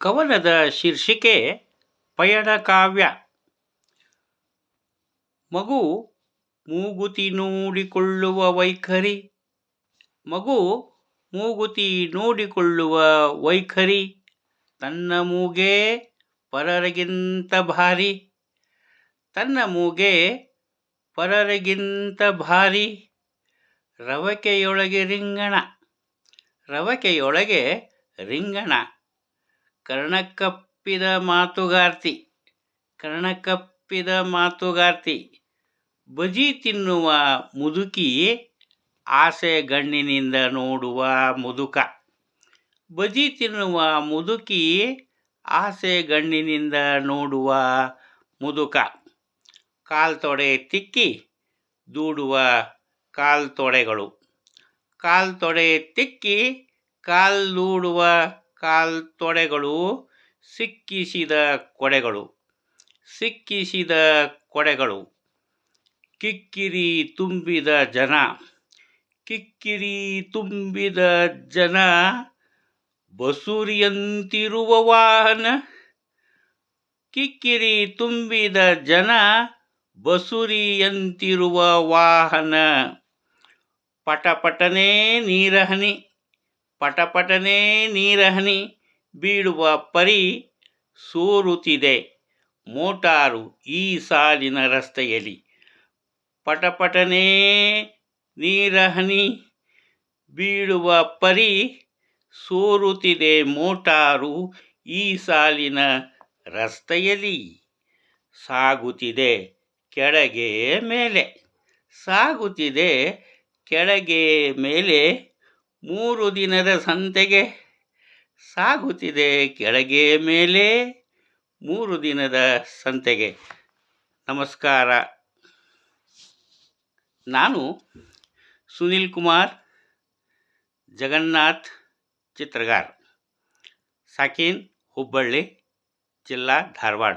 ಕವನದ ಶೀರ್ಷಿಕೆ ಪಯಣ ಕಾವ್ಯ. ಮಗು ಮೂಗುತಿ ನೋಡಿಕೊಳ್ಳುವ ವೈಖರಿ. ಮಗು ಮೂಗುತಿ ನೋಡಿಕೊಳ್ಳುವ ವೈಖರಿ. ತನ್ನ ಮೂಗೆ ಪರರಿಗಿಂತ ಭಾರಿ. ತನ್ನ ಮೂಗೆ ಪರರಿಗಿಂತ ಭಾರಿ. ರವಕೆಯೊಳಗೆ ರಿಂಗಣ. ರವಕೆಯೊಳಗೆ ರಿಂಗಣ. ಕರ್ಣಕಪ್ಪಿದ ಮಾತುಗಾರ್ತಿ ಕರ್ಣಕಪ್ಪಿದ ಮಾತುಗಾರ್ತಿ, ಬಜಿ ತಿನ್ನುವ ಮುದುಕಿ ಆಸೆ ಗಣ್ಣಿನಿಂದ ನೋಡುವ ಮುದುಕ. ಬಜಿ ತಿನ್ನುವ ಮುದುಕಿ ಆಸೆ ಗಣ್ಣಿನಿಂದ ನೋಡುವ ಮುದುಕ. ಕಾಲ್ತೊಡೆ ತಿಕ್ಕಿ ದೂಡುವ ಕಾಲ್ ತೊಡೆಗಳು ಕಾಲ್ ತೊಡೆ ತಿಕ್ಕಿ ಕಾಲ್ದೂಡುವ ಕಾಲ್ತೊಡೆಗಳು ಸಿಕ್ಕಿಸಿದ ಕೊಡೆಗಳು. ಸಿಕ್ಕಿಸಿದ ಕೊಡೆಗಳು. ಕಿಕ್ಕಿರಿ ತುಂಬಿದ ಜನ. ಕಿಕ್ಕಿರಿ ತುಂಬಿದ ಜನ. ಬಸುರಿಯಂತಿರುವ ವಾಹನ. ಕಿಕ್ಕಿರಿ ತುಂಬಿದ ಜನ. ಬಸುರಿಯಂತಿರುವ ವಾಹನ. ಪಟಪಟನೆ ನೀರಹನಿ. ಪಟಪಟನೆ ನೀರಹನಿ ಬೀಳುವ ಪರಿ ಸೋರುತ್ತಿದೆ ಮೋಟಾರು ಈ ಸಾಲಿನ ರಸ್ತೆಯಲ್ಲಿ. ಪಟಪಟನೆ ನೀರಹನಿ ಬೀಳುವ ಪರಿ ಸೋರುತ್ತಿದೆ ಮೋಟಾರು ಈ ಸಾಲಿನ ರಸ್ತೆಯಲ್ಲಿ. ಸಾಗುತ್ತಿದೆ ಕೆಳಗೆ ಮೇಲೆ. ಸಾಗುತ್ತಿದೆ ಕೆಳಗೆ ಮೇಲೆ ಮೂರು ದಿನದ ಸಂತೆಗೆ ಸಾಗುತ್ತಿದೆ ಕೆಳಗೆ ಮೇಲೆ ಮೂರು ದಿನದ ಸಂತೆಗೆ. ನಮಸ್ಕಾರ. ನಾನು ಸುನಿಲ್ ಕುಮಾರ್, ಜಗನ್ನಾಥ್ ಚಿತ್ರಗಾರ್, ಸಾಕೀನ್ ಹುಬ್ಬಳ್ಳಿ, ಜಿಲ್ಲಾ ಧಾರವಾಡ.